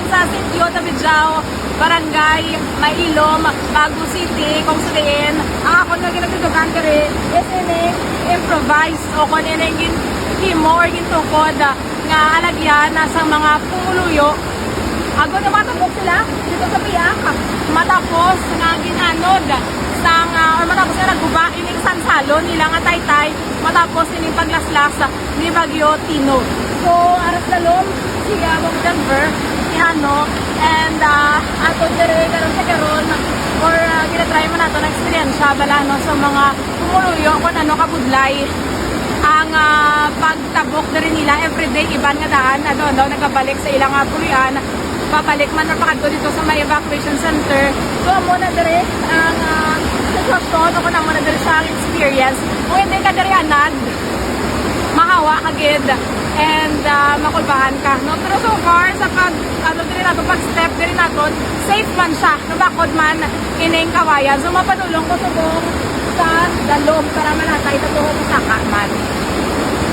lamang sa Sitio Tabidjao, Barangay Mailom, Bago City, kung ang ako na ginagdudugan kare is ini improvise o kung ini gin himo or gintukod nga alagyan na sa mga pumuluyo Ago na matapos sila dito sa Piak. Matapos nga ginanod sa nga or matapos nga nagguba ining sansalo nila nga taytay matapos ining paglaslas ni Bagyo Tino. So aras dalom siya mo Denver ihano and uh, ato dire karon sa karon or uh, ginatry man nato ng eksperyensya bala no sa mga pumuluyo kung ano kabudlay. Ang ah, pagtabok na rin nila everyday iban nga daan ano no nagabalik sa ilang uh, pulian babalik man or pakadto dito sa may evacuation center. So amo na dire ang uh, sitwasyon o kung amo na dire sa experience. Kung hindi ka dire anad mahawa kagid and uh, makulbahan ka no. Pero so far sa pag nato pag step dire naton safe man siya. No bakod man ining kawayan so mapadulong ko subong sa dalom para manatay sa tuhod sa